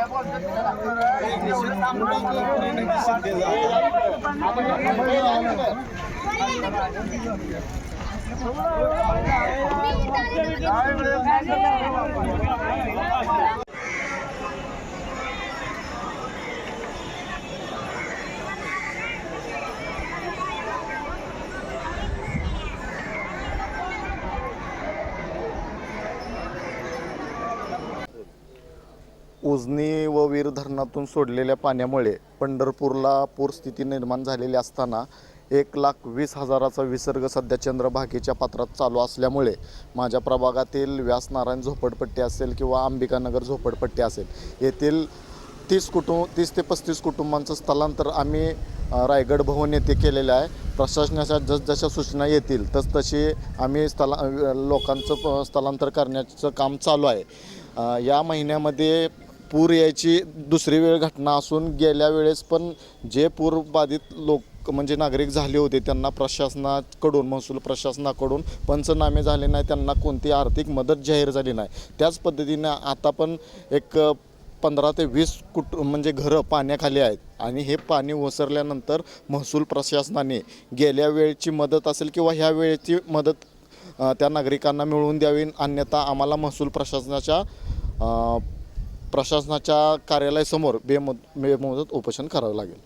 Thank you. Ujani व वीर धरणातून सोडलेल्या पाण्यामुळे पंढरपूरला पूरस्थिती निर्माण झालेली असताना एक लाख वीस हजाराचा विसर्ग सध्या चंद्रभागेच्या पात्रात चालू असल्यामुळे माझ्या प्रभागातील व्यासनारायण झोपडपट्टी असेल किंवा अंबिकानगर झोपडपट्टी असेल येथील तीस कुटुंब तीस ते पस्तीस कुटुंबांचं स्थलांतर आम्ही रायगड भवन येथे केलेलं आहे. प्रशासनाच्या जसजशा सूचना येतील तस तशी आम्ही स्थला लोकांचं प- स्थलांतर करण्याचं काम चालू आहे. या महिन्यामध्ये पूर यायची दुसरी वेळ घटना असून गेल्या वेळेस पण जे पूरबाधित लोक म्हणजे नागरिक झाले होते त्यांना प्रशासनाकडून महसूल प्रशासनाकडून पंचनामे झाले नाही त्यांना कोणती आर्थिक मदत जाहीर झाली नाही. त्याच पद्धतीनं आता पण एक पंधरा ते वीस कुट म्हणजे घरं पाण्याखाली आहेत आणि हे पाणी ओसरल्यानंतर महसूल प्रशासनाने गेल्या वेळची मदत असेल किंवा ह्या वेळेची मदत त्या नागरिकांना मिळवून द्यावी अन्यथा आम्हाला महसूल प्रशासनाच्या प्रशासनाच्या कार्यालयासमोर बेमुद बेमुदत उपोषण करावं लागेल.